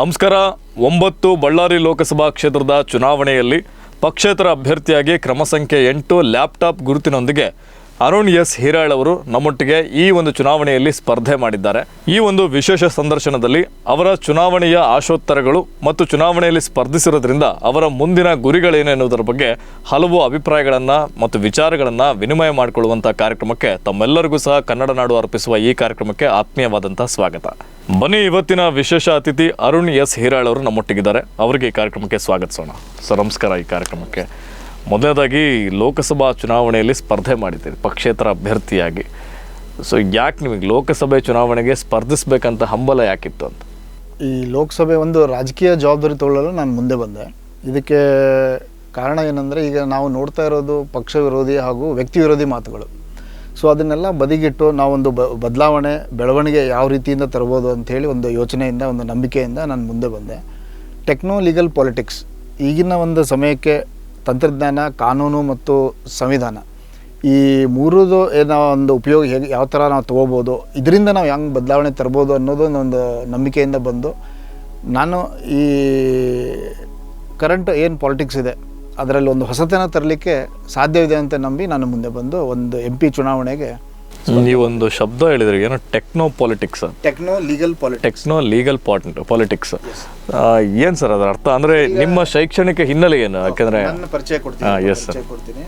ನಮಸ್ಕಾರ. ಒಂಬತ್ತು ಬಳ್ಳಾರಿ ಲೋಕಸಭಾ ಕ್ಷೇತ್ರದ ಚುನಾವಣೆಯಲ್ಲಿ ಪಕ್ಷೇತರ ಅಭ್ಯರ್ಥಿಯಾಗಿ ಕ್ರಮ ಸಂಖ್ಯೆ ಎಂಟು ಲ್ಯಾಪ್ಟಾಪ್ ಗುರುತಿನೊಂದಿಗೆ ಅರುಣ್ ಎಸ್ ಹೀರಾಳ್ ಅವರು ನಮ್ಮೊಟ್ಟಿಗೆ ಈ ಒಂದು ಚುನಾವಣೆಯಲ್ಲಿ ಸ್ಪರ್ಧೆ ಮಾಡಿದ್ದಾರೆ. ಈ ಒಂದು ವಿಶೇಷ ಸಂದರ್ಶನದಲ್ಲಿ ಅವರ ಚುನಾವಣೆಯ ಆಶೋತ್ತರಗಳು ಮತ್ತು ಚುನಾವಣೆಯಲ್ಲಿ ಸ್ಪರ್ಧಿಸಿರೋದ್ರಿಂದ ಅವರ ಮುಂದಿನ ಗುರಿಗಳೇನು ಎನ್ನುವುದರ ಬಗ್ಗೆ ಹಲವು ಅಭಿಪ್ರಾಯಗಳನ್ನು ಮತ್ತು ವಿಚಾರಗಳನ್ನು ವಿನಿಮಯ ಮಾಡಿಕೊಳ್ಳುವಂಥ ಕಾರ್ಯಕ್ರಮಕ್ಕೆ ತಮ್ಮೆಲ್ಲರಿಗೂ ಸಹ ಕನ್ನಡ ನಾಡು ಅರ್ಪಿಸುವ ಈ ಕಾರ್ಯಕ್ರಮಕ್ಕೆ ಆತ್ಮೀಯವಾದಂಥ ಸ್ವಾಗತ. ಬನ್ನಿ ಇವತ್ತಿನ ವಿಶೇಷ ಅತಿಥಿ ಅರುಣ್ ಎಸ್ ಹೀರಾಳ್ ಅವರು ನಮ್ಮೊಟ್ಟಿಗಿದ್ದಾರೆ. ಅವರಿಗೆ ಈ ಕಾರ್ಯಕ್ರಮಕ್ಕೆ ಸ್ವಾಗತಿಸೋಣ. ಸರ್, ನಮಸ್ಕಾರ ಈ ಕಾರ್ಯಕ್ರಮಕ್ಕೆ. ಮೊದಲನೇದಾಗಿ ಲೋಕಸಭಾ ಚುನಾವಣೆಯಲ್ಲಿ ಸ್ಪರ್ಧೆ ಮಾಡಿದ್ದೀರಿ, ಪಕ್ಷೇತರ ಅಭ್ಯರ್ಥಿಯಾಗಿ. ಸೊ ಯಾಕೆ ನಿಮಗೆ ಲೋಕಸಭೆ ಚುನಾವಣೆಗೆ ಸ್ಪರ್ಧಿಸಬೇಕಂತ ಹಂಬಲ ಯಾಕಿತ್ತು ಅಂತ? ಈ ಲೋಕಸಭೆ ಒಂದು ರಾಜಕೀಯ ಜವಾಬ್ದಾರಿ ತಗೊಳ್ಳಲು ನಾನು ಮುಂದೆ ಬಂದೆ. ಇದಕ್ಕೆ ಕಾರಣ ಏನಂದರೆ, ಈಗ ನಾವು ನೋಡ್ತಾ ಇರೋದು ಪಕ್ಷ ವಿರೋಧಿ ಹಾಗೂ ವ್ಯಕ್ತಿ ವಿರೋಧಿ ಮಾತುಗಳು. ಸೊ ಅದನ್ನೆಲ್ಲ ಬದಿಗಿಟ್ಟು ನಾವೊಂದು ಬ, ಬದಲಾವಣೆ, ಬೆಳವಣಿಗೆ ಯಾವ ರೀತಿಯಿಂದ ತರ್ಬೋದು ಅಂಥೇಳಿ ಒಂದು ಯೋಚನೆಯಿಂದ, ಒಂದು ನಂಬಿಕೆಯಿಂದ ನಾನು ಮುಂದೆ ಬಂದೆ. ಟೆಕ್ನೋ ಲೀಗಲ್ ಪಾಲಿಟಿಕ್ಸ್ ಈಗಿನ ಒಂದು ಸಮಯಕ್ಕೆ ತಂತ್ರಜ್ಞಾನ, ಕಾನೂನು ಮತ್ತು ಸಂವಿಧಾನ. ಈ ಮೂರದು ಏನ ಒಂದು ಉಪಯೋಗ ಹೇಗೆ, ಯಾವ ಥರ ನಾವು ತೊಗೋಬೋದು, ಇದರಿಂದ ನಾವು ಹೆಂಗೆ ಬದಲಾವಣೆ ತರ್ಬೋದು ಅನ್ನೋದು ಒಂದು ನಂಬಿಕೆಯಿಂದ ಬಂದು, ನಾನು ಈ ಕರೆಂಟ್ ಏನು ಪಾಲಿಟಿಕ್ಸ್ ಇದೆ, ಅದರಲ್ಲಿ ಒಂದು ಹೊಸತನ ತರಲಿಕ್ಕೆ ಸಾಧ್ಯವಿದೆ ಅಂತ ನಂಬಿ ನಾನು ಮುಂದೆ ಬಂದು ಒಂದು ಎಂ ಪಿ ಚುನಾವಣೆಗೆ ನೀವೊಂದು ಶಬ್ದ ಹೇಳಿದ್ರೆ ಏನೋ? Techno politics techno legal politics techno legal politics ಏನು ಸರ್ ಅದರ ಅರ್ಥ? ಅಂದರೆ ನಿಮ್ಮ ಶೈಕ್ಷಣಿಕ ಹಿನ್ನೆಲೆ ಏನು? ಯಾಕಂದ್ರೆ ನನ್ನ ಪರಿಚಯ ಕೊಡ್ತೀನಿ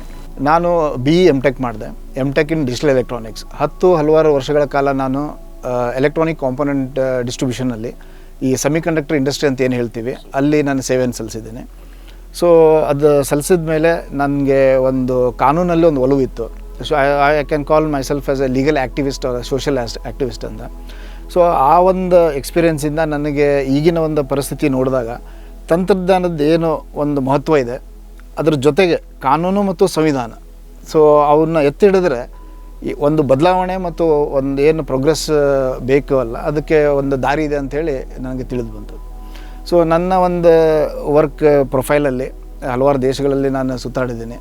ನಾನು ಬಿ ಎಂ ಟೆಕ್ ಮಾಡಿದೆ. M tech in digital electronics ಹತ್ತು ಹಲವಾರು ವರ್ಷಗಳ ಕಾಲ ನಾನು ಎಲೆಕ್ಟ್ರಾನಿಕ್ ಕಾಂಪೊನೆಂಟ್ ಡಿಸ್ಟ್ರಿಬ್ಯೂಷನಲ್ಲಿ ಈ ಸೆಮಿಕಂಡಕ್ಟರ್ ಇಂಡಸ್ಟ್ರಿ ಅಂತ ಏನು ಹೇಳ್ತೀವಿ ಅಲ್ಲಿ ನಾನು ಸೇವೆಯನ್ನು ಸಲ್ಲಿಸಿದ್ದೇನೆ. ಸೊ ಅದು ಸಲ್ಲಿಸಿದ ಮೇಲೆ ನನಗೆ ಒಂದು ಕಾನೂನಲ್ಲಿ ಒಂದು ಒಲವು ಇತ್ತು. So I I can call myself as a legal activist social activist ಅಂತ. ಸೊ ಆ ಒಂದು ಎಕ್ಸ್ಪೀರಿಯೆನ್ಸಿಂದ ನನಗೆ ಈಗಿನ ಒಂದು ಪರಿಸ್ಥಿತಿ ನೋಡಿದಾಗ ತಂತ್ರಜ್ಞಾನದ ಏನು ಒಂದು ಮಹತ್ವ ಇದೆ. ಅದರ ಜೊತೆಗೆ ಕಾನೂನು ಮತ್ತು ಸಂವಿಧಾನ. ಸೊ ಅವನ್ನ ಎತ್ತಿ ಹಿಡಿದ್ರೆ ಒಂದು ಬದಲಾವಣೆ ಮತ್ತು ಒಂದು ಏನು ಪ್ರೋಗ್ರೆಸ್ ಬೇಕು ಅಲ್ಲ, ಅದಕ್ಕೆ ಒಂದು ದಾರಿ ಇದೆ ಅಂಥೇಳಿ ನನಗೆ ತಿಳಿದು ಬಂತು. ಸೊ ನನ್ನ ಒಂದು ವರ್ಕ್ ಪ್ರೊಫೈಲಲ್ಲಿ ಹಲವಾರು ದೇಶಗಳಲ್ಲಿ ನಾನು ಸುತ್ತಾಡಿದ್ದೀನಿ.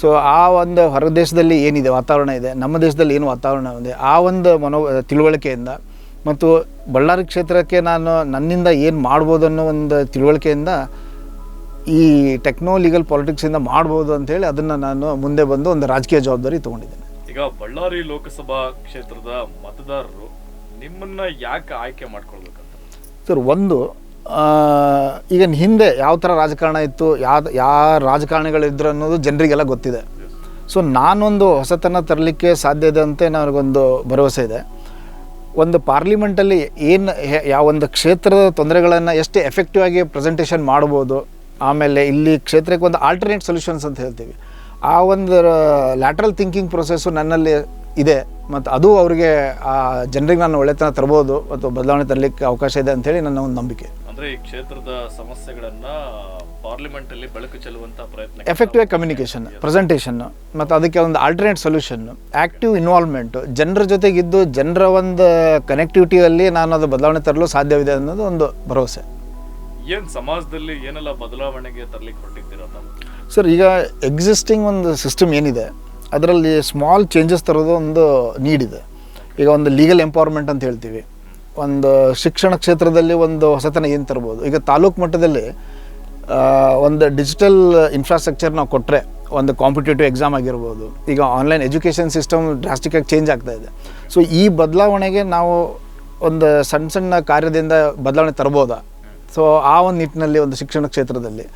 ಸೊ ಆ ಒಂದು ಹೊರ ದೇಶದಲ್ಲಿ ಏನಿದೆ ವಾತಾವರಣ ಇದೆ ನಮ್ಮ ದೇಶದಲ್ಲಿ ಏನು ವಾತಾವರಣ ಇದೆ ಆ ಒಂದು ಮನೋ ತಿಳುವಳಿಕೆಯಿಂದ ಮತ್ತು ಬಳ್ಳಾರಿ ಕ್ಷೇತ್ರಕ್ಕೆ ನಾನು ನನ್ನಿಂದ ಏನು ಮಾಡ್ಬೋದು ಅನ್ನೋ ಒಂದು ತಿಳುವಳಿಕೆಯಿಂದ ಈ ಟೆಕ್ನೋ ಲೀಗಲ್ ಪಾಲಿಟಿಕ್ಸಿಂದ ಮಾಡ್ಬೋದು ಅಂತೇಳಿ ಅದನ್ನು ನಾನು ಮುಂದೆ ಬಂದು ಒಂದು ರಾಜಕೀಯ ಜವಾಬ್ದಾರಿ ತೊಗೊಂಡಿದ್ದೇನೆ. ಈಗ ಬಳ್ಳಾರಿ ಲೋಕಸಭಾ ಕ್ಷೇತ್ರದ ಮತದಾರರು ನಿಮ್ಮನ್ನು ಯಾಕೆ ಆಯ್ಕೆ ಮಾಡ್ಕೊಳ್ಬೇಕಂತ? ಸರ್ ಒಂದು ಈಗ ಹಿಂದೆ ಯಾವ ಥರ ರಾಜಕಾರಣ ಇತ್ತು ಯಾವ ಯಾವ ರಾಜಕಾರಣಿಗಳಿದ್ರು ಅನ್ನೋದು ಜನರಿಗೆಲ್ಲ ಗೊತ್ತಿದೆ. ಸೊ ನಾನೊಂದು ಹೊಸತನ ತರಲಿಕ್ಕೆ ಸಾಧ್ಯ ಇದೆ ಅಂತ ನನಗೊಂದು ಭರವಸೆ ಇದೆ. ಒಂದು ಪಾರ್ಲಿಮೆಂಟಲ್ಲಿ ಏನು ಯಾವ ಒಂದು ಕ್ಷೇತ್ರದ ತೊಂದರೆಗಳನ್ನು ಎಷ್ಟು ಎಫೆಕ್ಟಿವ್ ಆಗಿ ಪ್ರೆಸೆಂಟೇಷನ್ ಮಾಡ್ಬೋದು, ಆಮೇಲೆ ಇಲ್ಲಿ ಕ್ಷೇತ್ರಕ್ಕೆ ಒಂದು ಆಲ್ಟರ್ನೇಟ್ ಸೊಲ್ಯೂಷನ್ಸ್ ಅಂತ ಹೇಳ್ತೀವಿ. ಆ ಒಂದು ಲ್ಯಾಟ್ರಲ್ ಥಿಂಕಿಂಗ್ ಪ್ರೊಸೆಸ್ಸು ನನ್ನಲ್ಲಿ ಇದೆ, ಮತ್ತು ಅದು ಅವರಿಗೆ ಆ, ಜನರಿಗೆ ನಾನು ಒಳ್ಳೆತನ ತರ್ಬೋದು ಮತ್ತು ಬದಲಾವಣೆ ತರಲಿಕ್ಕೆ ಅವಕಾಶ ಇದೆ ಅಂಥೇಳಿ ನನ್ನ ಒಂದು ನಂಬಿಕೆ. ಅಂದ್ರೆ ಈ ಕ್ಷೇತ್ರದ ಸಮಸ್ಯೆಗಳನ್ನ ಪಾರ್ಲಿಮೆಂಟ್ ಅಲ್ಲಿ ಬೆಳಕು ಚೆಲ್ಲುವಂತ ಪ್ರಯತ್ನ ಎಫೆಕ್ಟಿವ್ ಕಮ್ಯುನಿಕೇಶನ್ ಪ್ರೆಸೆಂಟೇಷನ್ ಮತ್ತು ಅದಕ್ಕೆ ಒಂದು ಆಲ್ಟರ್ನೇಟ್ ಸೊಲ್ಯೂಷನ್ ಆ್ಯಕ್ಟಿವ್ ಇನ್ವಾಲ್ವ್ಮೆಂಟ್ ಜನರ ಜೊತೆಗಿದ್ದು ಜನರ ಒಂದು ಕನೆಕ್ಟಿವಿಟಿಯಲ್ಲಿ ನಾನು ಅದು ಬದಲಾವಣೆ ತರಲು ಸಾಧ್ಯವಿದೆ ಅನ್ನೋದು ಒಂದು ಭರವಸೆ. ಏನ್ ಸಮಾಜದಲ್ಲಿ ಏನೆಲ್ಲ ಬದಲಾವಣೆಗೆ ತರಲಿಕ್ಕೆ ಹೊರಟಿದ್ದೀರಾ ಸರ್ ಈಗ ಎಕ್ಸಿಸ್ಟಿಂಗ್ ಒಂದು ಸಿಸ್ಟಮ್ ಏನಿದೆ ಅದರಲ್ಲಿ ಸ್ಮಾಲ್ ಚೇಂಜಸ್ ತರೋದು ಒಂದು ನೀಡಿದೆ ಇದೆ. ಈಗ ಒಂದು ಲೀಗಲ್ ಎಂಪವರ್ಮೆಂಟ್ ಅಂತ ಹೇಳ್ತೀವಿ. ಒಂದು ಶಿಕ್ಷಣ ಕ್ಷೇತ್ರದಲ್ಲಿ ಒಂದು ಹೊಸತನ ಏನು ತರ್ಬೋದು? ಈಗ ತಾಲೂಕು ಮಟ್ಟದಲ್ಲಿ ಒಂದು ಡಿಜಿಟಲ್ ಇನ್ಫ್ರಾಸ್ಟ್ರಕ್ಚರ್ ನಾವು ಕೊಟ್ಟರೆ ಒಂದು ಕಾಂಪಿಟೇಟಿವ್ ಎಕ್ಸಾಮ್ ಆಗಿರ್ಬೋದು. ಈಗ ಆನ್ಲೈನ್ ಎಜುಕೇಷನ್ ಸಿಸ್ಟಮ್ ಡ್ರಾಸ್ಟಿಕಾಗಿ ಚೇಂಜ್ ಆಗ್ತಾ ಇದೆ. ಸೊ ಈ ಬದಲಾವಣೆಗೆ ನಾವು ಒಂದು ಸಣ್ಣ ಸಣ್ಣ ಕಾರ್ಯದಿಂದ ಬದಲಾವಣೆ ತರ್ಬೋದಾ? ಸೊ ಆ ಒಂದು ನಿಟ್ಟಿನಲ್ಲಿ ಒಂದು ಶಿಕ್ಷಣ ಕ್ಷೇತ್ರದಲ್ಲಿ.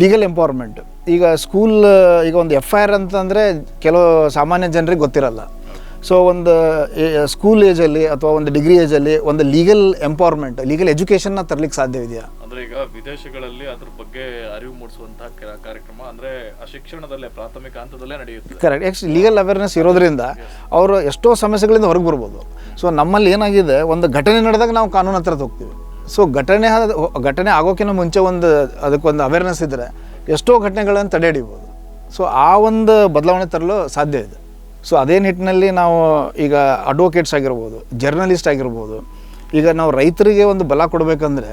ಲೀಗಲ್ ಎಂಪವರ್ಮೆಂಟ್ ಈಗ ಸ್ಕೂಲ್ ಈಗ ಒಂದು ಎಫ್ ಐ ಆರ್ ಅಂತಂದರೆ ಕೆಲವು ಸಾಮಾನ್ಯ ಜನರಿಗೆ ಗೊತ್ತಿರಲ್ಲ. ಸೊ ಒಂದು ಸ್ಕೂಲ್ ಏಜಲ್ಲಿ ಅಥವಾ ಒಂದು ಡಿಗ್ರಿ ಏಜಲ್ಲಿ ಒಂದು ಲೀಗಲ್ ಎಂಪವರ್ಮೆಂಟ್ ಲೀಗಲ್ ಎಜುಕೇಷನ್ನ ತರಲಿಕ್ಕೆ ಸಾಧ್ಯವಿದೆಯಾ ಅಂದ್ರೆ ಈಗ ವಿದೇಶಗಳಲ್ಲಿ ಅದ್ರ ಬಗ್ಗೆ ಅರಿವು ಮೂಡಿಸುವಂತಹ ಕಾರ್ಯಕ್ರಮ ಅಂದ್ರೆ ಆ ಶಿಕ್ಷಣದಲ್ಲೇ ಪ್ರಾಥಮಿಕ ಹಂತದಲ್ಲೇ ನಡೆಯುತ್ತೆ. ಕರೆಕ್ಟ್ ಲೀಗಲ್ ಅವೇರ್ನೆಸ್ ಇರೋದ್ರಿಂದ ಅವರು ಎಷ್ಟೋ ಸಮಸ್ಯೆಗಳಿಂದ ಹೊರಗೆ ಬರ್ಬೋದು. ಸೊ ನಮ್ಮಲ್ಲಿ ಏನಾಗಿದೆ ಒಂದು ಘಟನೆ ನಡೆದಾಗ ನಾವು ಕಾನೂನು ಹತ್ರ ಹೋಗ್ತೀವಿ. ಸೊ ಘಟನೆ ಘಟನೆ ಆಗೋಕ್ಕಿಂತ ಮುಂಚೆ ಒಂದು ಅದಕ್ಕೊಂದು ಅವೇರ್ನೆಸ್ ಇದ್ದರೆ ಎಷ್ಟೋ ಘಟನೆಗಳನ್ನು ತಡೆ ಹಿಡಿಬೋದು ಸೊ ಆ ಒಂದು ಬದಲಾವಣೆ ತರಲು ಸಾಧ್ಯ ಇದೆ. ಸೊ ಅದೇ ನಿಟ್ಟಿನಲ್ಲಿ ನಾವು ಈಗ ಅಡ್ವೊಕೇಟ್ಸ್ ಆಗಿರ್ಬೋದು ಜರ್ನಲಿಸ್ಟ್ ಆಗಿರ್ಬೋದು, ಈಗ ನಾವು ರೈತರಿಗೆ ಒಂದು ಬಲ ಕೊಡಬೇಕಂದ್ರೆ,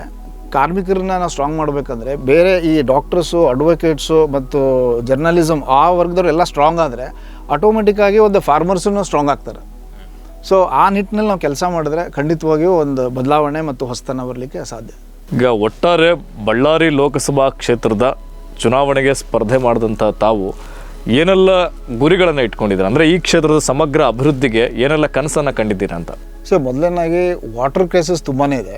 ಕಾರ್ಮಿಕರನ್ನ ನಾವು ಸ್ಟ್ರಾಂಗ್ ಮಾಡಬೇಕಂದ್ರೆ, ಬೇರೆ ಈ ಡಾಕ್ಟರ್ಸು ಅಡ್ವೊಕೇಟ್ಸು ಮತ್ತು ಜರ್ನಲಿಸಮ್ ಆ ವರ್ಗದವ್ರು ಎಲ್ಲ ಸ್ಟ್ರಾಂಗ್ ಆದರೆ ಆಟೋಮೆಟಿಕ್ಕಾಗಿ ಒಂದು ಫಾರ್ಮರ್ಸನ್ನು ಸ್ಟ್ರಾಂಗ್ ಆಗ್ತಾರೆ. ಸೊ ಆ ನಿಟ್ಟಿನಲ್ಲಿ ನಾವು ಕೆಲಸ ಮಾಡಿದ್ರೆ ಖಂಡಿತವಾಗಿಯೂ ಒಂದು ಬದಲಾವಣೆ ಮತ್ತು ಹೊಸತನ ಬರಲಿಕ್ಕೆ ಸಾಧ್ಯ. ಈಗ ಒಟ್ಟಾರೆ ಬಳ್ಳಾರಿ ಲೋಕಸಭಾ ಕ್ಷೇತ್ರದ ಚುನಾವಣೆಗೆ ಸ್ಪರ್ಧೆ ಮಾಡಿದಂಥ ತಾವು ಏನೆಲ್ಲ ಗುರಿಗಳನ್ನು ಇಟ್ಕೊಂಡಿದ್ದೀರಾ? ಅಂದರೆ ಈ ಕ್ಷೇತ್ರದ ಸಮಗ್ರ ಅಭಿವೃದ್ಧಿಗೆ ಏನೆಲ್ಲ ಕನಸನ್ನು ಕಂಡಿದ್ದೀರಾ ಅಂತ? ಸೊ ಮೊದಲನೇದಾಗಿ ವಾಟರ್ ಕ್ರೈಸಿಸ್ ತುಂಬಾ ಇದೆ.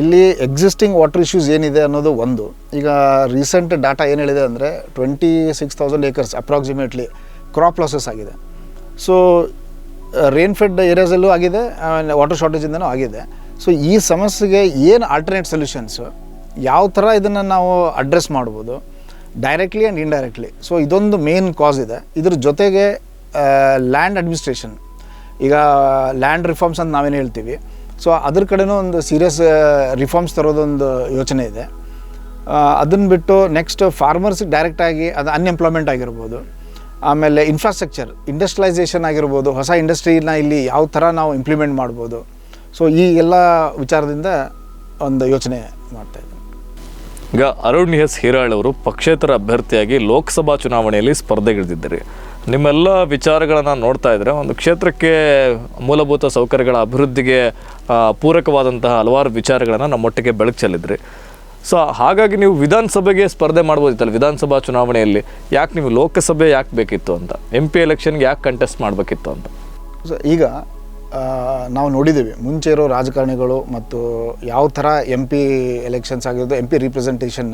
ಇಲ್ಲಿ ಎಕ್ಸಿಸ್ಟಿಂಗ್ ವಾಟರ್ ಇಶ್ಯೂಸ್ ಏನಿದೆ ಅನ್ನೋದು ಒಂದು. ಈಗ ರೀಸೆಂಟ್ ಡಾಟಾ ಏನು ಹೇಳಿದೆ ಅಂದರೆ twenty six thousand acres approximately crop losses ಆಗಿದೆ. ಸೊ ರೇನ್ ಫೆಡ್ ಏರಿಯಾಸಲ್ಲೂ ಆಗಿದೆ ವಾಟರ್ ಶಾರ್ಟೇಜಿಂದನೂ ಆಗಿದೆ. ಸೊ ಈ ಸಮಸ್ಯೆಗೆ ಏನು ಆಲ್ಟರ್ನೇಟ್ ಸೊಲ್ಯೂಷನ್ಸು ಯಾವ ಥರ ಇದನ್ನು ನಾವು ಅಡ್ರೆಸ್ ಮಾಡ್ಬೋದು? ಡೈರೆಕ್ಟ್ಲಿ ಆ್ಯಂಡ್ ಇಂಡೈರೆಕ್ಟ್ಲಿ ಸೊ ಇದೊಂದು ಮೇನ್ ಕಾಸ್ ಇದೆ. ಇದ್ರ ಜೊತೆಗೆ ಲ್ಯಾಂಡ್ ಅಡ್ಮಿನಿಸ್ಟ್ರೇಷನ್ ಈಗ ಲ್ಯಾಂಡ್ ರಿಫಾರ್ಮ್ಸ್ ಅಂತ ನಾವೇನು ಹೇಳ್ತೀವಿ. ಸೊ ಅದ್ರ ಕಡೆನೂ ಒಂದು ಸೀರಿಯಸ್ ರಿಫಾರ್ಮ್ಸ್ ತರೋದೊಂದು ಯೋಚನೆ ಇದೆ. ಅದನ್ನು ಬಿಟ್ಟು ನೆಕ್ಸ್ಟ್ ಫಾರ್ಮರ್ಸಿಗೆ ಡೈರೆಕ್ಟಾಗಿ ಅದು ಅನ್ಎಂಪ್ಲಾಯ್ಮೆಂಟ್ ಆಗಿರ್ಬೋದು. ಆಮೇಲೆ ಇನ್ಫ್ರಾಸ್ಟ್ರಕ್ಚರ್ ಇಂಡಸ್ಟ್ರಿಯಲೈಸೇಷನ್ ಆಗಿರ್ಬೋದು. ಹೊಸ ಇಂಡಸ್ಟ್ರಿನ ಇಲ್ಲಿ ಯಾವ ಥರ ನಾವು ಇಂಪ್ಲಿಮೆಂಟ್ ಮಾಡ್ಬೋದು. ಸೊ ಈ ಎಲ್ಲ ವಿಚಾರದಿಂದ ಒಂದು ಯೋಚನೆ ಮಾಡ್ತಾಯಿದ್ದೆ ಈಗ ಅರುಣ್ ಎಸ್ ಹಿರಾಳ್ ಅವರು ಪಕ್ಷೇತರ ಅಭ್ಯರ್ಥಿಯಾಗಿ ಲೋಕಸಭಾ ಚುನಾವಣೆಯಲ್ಲಿ ಸ್ಪರ್ಧೆಗಿಳಿದಿದ್ದಾರೆ. ನಿಮ್ಮೆಲ್ಲ ವಿಚಾರಗಳನ್ನು ನೋಡ್ತಾ ಇದ್ರೆ ಒಂದು ಕ್ಷೇತ್ರಕ್ಕೆ ಮೂಲಭೂತ ಸೌಕರ್ಯಗಳ ಅಭಿವೃದ್ಧಿಗೆ ಪೂರಕವಾದಂತಹ ಹಲವಾರು ವಿಚಾರಗಳನ್ನು ನಮ್ಮೊಟ್ಟಿಗೆ ಬೆಳಕು ಚೆಲ್ಲಿದ್ರಿ. ಸೊ, ಹಾಗಾಗಿ ನೀವು ವಿಧಾನಸಭೆಗೆ ಸ್ಪರ್ಧೆ ಮಾಡ್ಬೋದಿತ್ತಲ್ಲ, ವಿಧಾನಸಭಾ ಚುನಾವಣೆಯಲ್ಲಿ. ಯಾಕೆ ನೀವು ಲೋಕಸಭೆ ಯಾಕೆ ಬೇಕಿತ್ತು ಅಂತ? ಎಂ ಪಿ ಎಲೆಕ್ಷನ್ಗೆ ಯಾಕೆ ಕಂಟೆಸ್ಟ್ ಮಾಡಬೇಕಿತ್ತು ಅಂತ? ಸೊ, ಈಗ ನಾವು ನೋಡಿದ್ದೀವಿ. ಮುಂಚೆ ಇರೋ ರಾಜಕಾರಣಿಗಳು ಮತ್ತು ಯಾವ ಥರ ಎಂ ಪಿ ಎಲೆಕ್ಷನ್ಸ್ ಆಗಿರೋದು ಎಂ ಪಿ ರಿಪ್ರೆಸೆಂಟೇಷನ್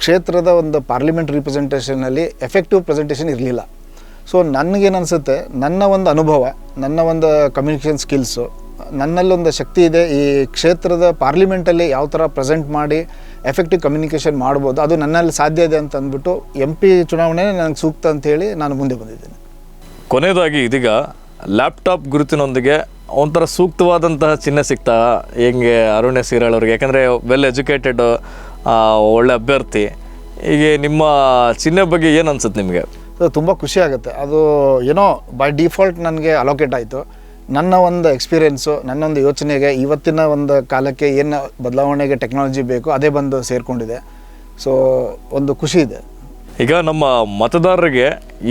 ಕ್ಷೇತ್ರದ ಒಂದು ಪಾರ್ಲಿಮೆಂಟ್ ರಿಪ್ರೆಸೆಂಟೇಷನಲ್ಲಿ ಎಫೆಕ್ಟಿವ್ ಪ್ರೆಸೆಂಟೇಷನ್ ಇರಲಿಲ್ಲ. ಸೊ ನನಗೇನು ಅನಿಸುತ್ತೆ, ನನ್ನ ಒಂದು ಅನುಭವ, ನನ್ನ ಒಂದು ಕಮ್ಯುನಿಕೇಷನ್ ಸ್ಕಿಲ್ಸು ನನ್ನಲ್ಲೊಂದು ಶಕ್ತಿ ಇದೆ, ಈ ಕ್ಷೇತ್ರದ ಪಾರ್ಲಿಮೆಂಟಲ್ಲಿ ಯಾವ ಥರ ಪ್ರೆಸೆಂಟ್ ಮಾಡಿ ಎಫೆಕ್ಟಿವ್ ಕಮ್ಯುನಿಕೇಷನ್ ಮಾಡ್ಬೋದು, ಅದು ನನ್ನಲ್ಲಿ ಸಾಧ್ಯ ಇದೆ ಅಂತ ಅಂದ್ಬಿಟ್ಟು ಎಂ ಪಿ ಚುನಾವಣೆ ನನಗೆ ಸೂಕ್ತ ಅಂತೇಳಿ ನಾನು ಮುಂದೆ ಬಂದಿದ್ದೀನಿ. ಕೊನೆಯದಾಗಿ ಇದೀಗ ಲ್ಯಾಪ್ಟಾಪ್ ಗುರುತಿನೊಂದಿಗೆ ಒಂಥರ ಸೂಕ್ತವಾದಂತಹ ಚಿಹ್ನೆ ಸಿಗ್ತಾ ಹೆಂಗೆ ಅರುಣ್ಯ ಸೀರಾಳ್ ಅವ್ರಿಗೆ ಯಾಕಂದರೆ ವೆಲ್ ಎಜುಕೇಟೆಡ್ ಒಳ್ಳೆ ಅಭ್ಯರ್ಥಿ. ಹೀಗೆ ನಿಮ್ಮ ಚಿಹ್ನೆ ಬಗ್ಗೆ ಏನು ಅನ್ಸುತ್ತೆ ನಿಮಗೆ? ಸೊ ತುಂಬ ಖುಷಿ ಆಗುತ್ತೆ. ಅದು ಏನೋ ಬೈ ಡಿಫಾಲ್ಟ್ ನನಗೆ ಅಲೋಕೇಟ್ ಆಯಿತು. ನನ್ನ ಒಂದು ಎಕ್ಸ್ಪೀರಿಯೆನ್ಸು ನನ್ನ ಒಂದು ಯೋಚನೆಗೆ ಇವತ್ತಿನ ಒಂದು ಕಾಲಕ್ಕೆ ಏನು ಬದಲಾವಣೆಗೆ ಟೆಕ್ನಾಲಜಿ ಬೇಕು ಅದೇ ಬಂದು ಸೇರಿಕೊಂಡಿದೆ. ಸೊ ಒಂದು ಖುಷಿ ಇದೆ. ಈಗ ನಮ್ಮ ಮತದಾರರಿಗೆ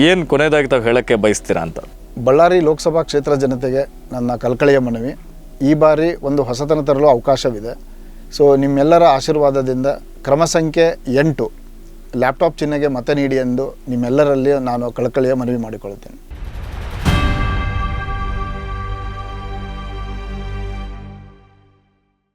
ಏನು ಕೊನೆಯದಾಗಿ ತಾವು ಹೇಳೋಕ್ಕೆ ಬಯಸ್ತೀರಾ ಅಂತ? ಬಳ್ಳಾರಿ ಲೋಕಸಭಾ ಕ್ಷೇತ್ರ ಜನತೆಗೆ ನನ್ನ ಕಲ್ಕಳಿಯ ಮನವಿ. ಈ ಬಾರಿ ಒಂದು ಹೊಸತನ ತರಲು ಅವಕಾಶವಿದೆ. ಸೊ ನಿಮ್ಮೆಲ್ಲರ ಆಶೀರ್ವಾದದಿಂದ ಕ್ರಮ ಸಂಖ್ಯೆ ಎಂಟು. ಲ್ಯಾಪ್ಟಾಪ್ ಚಿಹ್ನೆಗೆ ಮತ ನೀಡಿ ಎಂದು ನಿಮ್ಮೆಲ್ಲರಲ್ಲಿ ನಾನು ಕಳಕಳಿಯ ಮನವಿ ಮಾಡಿಕೊಳ್ಳುತ್ತೇನೆ.